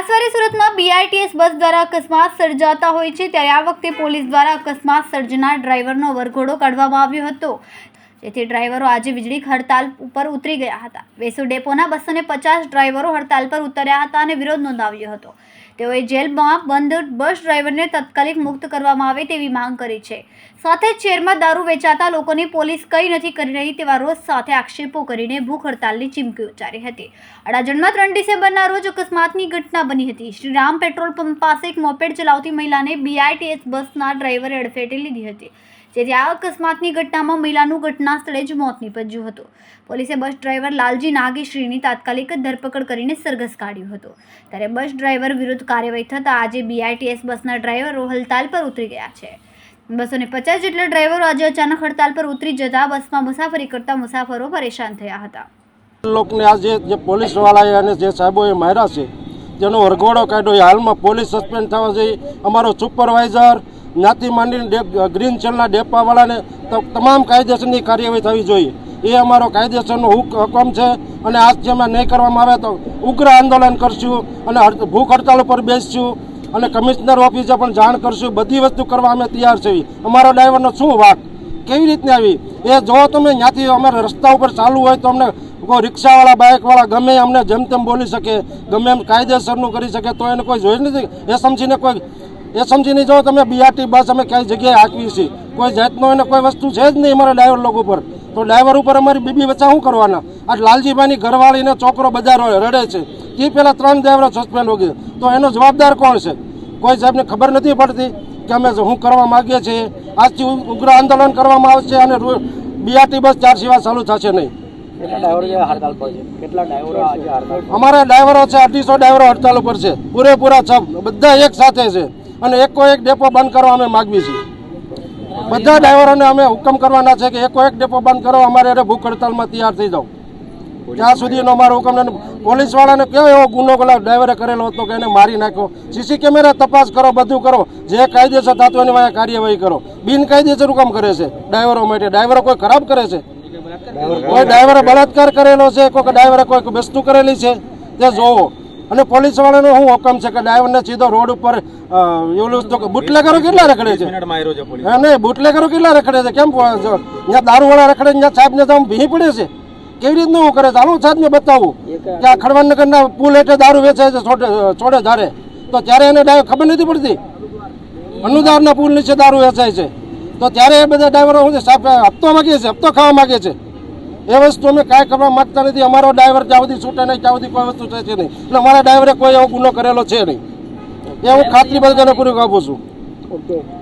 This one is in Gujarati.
છાસવારે સુરતમાં બીઆરટીએસ બસ દ્વારા અકસ્માત સર્જાતા હોય છે, ત્યારે આ વખતે પોલીસ દ્વારા અકસ્માત સર્જનાર ડ્રાઈવરનો વરઘોડો કાઢવામાં આવ્યો હતો. જેથી ડ્રાઈવરો આજે વીજળી હડતાલ ઉપર ઉતરી ગયા હતા. વેસુ ડેપોના બસો પચાસ ડ્રાઈવરો હડતાલ પર ઉતર્યા હતા અને વિરોધ નોંધાવ્યો હતો. તેઓએ જેલમાં બંધ બસ ડ્રાઈવરને તાત્કાલિક મુક્ત કરવામાં આવે તેવી માંગ કરી છે. સાથે જ શહેરમાં દારૂ વેચાતા લોકોની પોલીસ કંઈ નથી કરી રહી તેવા રોજ સાથે આક્ષેપો કરીને ભૂખ હડતાલની ચીમકી ઉચ્ચારી હતી. અડાજણમાં ત્રણ ડિસેમ્બરના રોજ અકસ્માતની ઘટના બની હતી. શ્રી રામ પેટ્રોલ પંપ પાસે એક મોપેડ ચલાવતી મહિલાને બીઆઈટીએસ બસના ડ્રાઈવરે અડફેટે લીધી હતી. જેથી આ અકસ્માતની ઘટનામાં મહિલાનું ઘટના સ્થળે જ મોત નીપજ્યું હતું. પોલીસે બસ ડ્રાઈવર લાલજી નાગેશ્રીની તાત્કાલિક ધરપકડ કરીને સરઘસ કાઢ્યું હતું. ત્યારે બસ ડ્રાઈવર વિરુદ્ધ કાર્યવાહી થતાં આજે બીઆરટીએસ બસના ડ્રાઈવરો હડતાલ પર ઉતરી ગયા છે. બસો ને પચાસ જેટલા ડ્રાઈવરો આજે અચાનક હડતાલ પર ઉતરી જતા બસમાં મુસાફરી કરતા મુસાફરો પરેશાન થયા હતા. લોકોને આજે જે પોલીસવાળાએ પોલીસ વાળાએ અને જે સાહેબોએ માર્યા છે, જેનો વરઘોડો કાઢ્યો હાલમાં પોલીસ સસ્પેન્ડ થવા જઈ અમારો સુપરવાઇઝર જ્ઞાતિ માંડીને ગ્રીન ચેલના ડેપાવાળાને તમામ કાયદેસરની કાર્યવાહી થવી જોઈએ. એ અમારો કાયદેસરનો હુક, હુકમ છે અને આજ જેમાં નહીં કરવામાં આવે તો ઉગ્ર આંદોલન કરશું અને ભૂખ હડતાલ ઉપર બેસશું અને કમિશનર ઓફિસે પણ જાણ કરશું. બધી વસ્તુ કરવા અમે તૈયાર છીએ. અમારો ડ્રાઈવરનો શું વાક? કેવી રીતની આવી? એ જો તમે ત્યાંથી અમારે રસ્તા ઉપર ચાલુ હોય તો અમને કોઈ રિક્ષાવાળા, બાઇકવાળા ગમે અમને જેમ તેમ બોલી શકે, ગમે એમ કાયદેસરનું કરી શકે, તો એને કોઈ જોઈ નથી. એ સમજીને કોઈ એ સમજીને જો તમે બીઆરટી બસ અમે કઈ જગ્યાએ હાંકવી છીએ કોઈ જાતનો એને કોઈ વસ્તુ છે જ નહીં અમારા ડ્રાઈવર લોકો ઉપર તો ડ્રાઈવર ઉપર અમારી બીબી બચ્ચા શું કરવાના? આ લાલજીભાઈની ઘરવાળીને છોકરો બજાર રડે છે. એ પહેલાં ત્રણ ડ્રાઈવરો સસ્પેન્ડ હો ગયા. તો એનો જવાબદાર કોણ છે? કોઈ સાહેબને ખબર નથી પડતી કે અમે શું કરવા માગીએ છીએ? આજથી ઉગ્ર આંદોલન કરવામાં આવશે અને બીઆરટી બસ ચાર સિવાય ચાલુ થશે નહીં. અમારા ડ્રાઈવરો છે અઢીસો ડ્રાઈવરો હડતાલ ઉપર છે. પૂરેપૂરા છ બધા એક સાથે છે. અને એકો એક ડેપો બંધ કરવા અમે માગવી છીએ. બધા ડ્રાઈવરોને અમે હુકમ કરવાના છે કે એકો એક ડેપો બંધ કરો, અમારે અરે ભૂખ હડતાલમાં તૈયાર થઈ જાઓ. ત્યાં સુધીનો અમારો હુકમ નથી. પોલીસ વાળાને કેવો એવો ગુનો પેલા ડ્રાઈવરે કરેલો હતો કે એને મારી નાખ્યો? સીસી કેમેરા તપાસ કરો, બધું કરો. જે કાયદેસર થતું એની વાંહે કાર્યવાહી કરો. બિનકાયદેસર હુકમ કરે છે ડ્રાઈવરો માટે. ડ્રાઈવરો કોઈ ખરાબ કરે છે? કોઈ ડ્રાઈવરે બળાત્કાર કરેલો છે? કોઈ ડ્રાઈવરે કોઈ વસ્તુ કરેલી છે? તે જોવો. અને પોલીસ વાળાનો શું હુકમ છે કે ડ્રાઈવરને સીધો રોડ ઉપર એવું તો બુટલેગરો કેટલા રખડે છે? હા નહીં બુટલેગરો કેટલા રખડે છે? કેમ ત્યાં દારૂવાળા રખડે ત્યાં સાહેબને તો આમ ભી પડે છે? કેવી રીતનું હું કરે છે? હાલો સાહેબને બતાવું. કે આ ખડવાનગરના પુલ એટલે દારૂ વેચે છે છોડે છોડે ધારે. તો ત્યારે એને ડ્રાઈવર ખબર નથી પડતી? અનુદારના પુલ નીચે દારૂ વેચાય છે. તો ત્યારે એ બધા ડ્રાઈવરો શું છે? સાહેબ હપ્તો માગીએ છે હપ્તો ખાવા માગે છે. એ વસ્તુ અમે કાંઈ કરવા માગતા નથી. અમારો ડ્રાઈવર ત્યાં સુધી છૂટે નહીં, ત્યાં સુધી કોઈ વસ્તુ છે નહીં. એટલે અમારા ડ્રાઈવરે કોઈ એવો ગુનો કરેલો છે નહીં. એ હું ખાતરી બધાને પૂરી આપું છું. ઓકે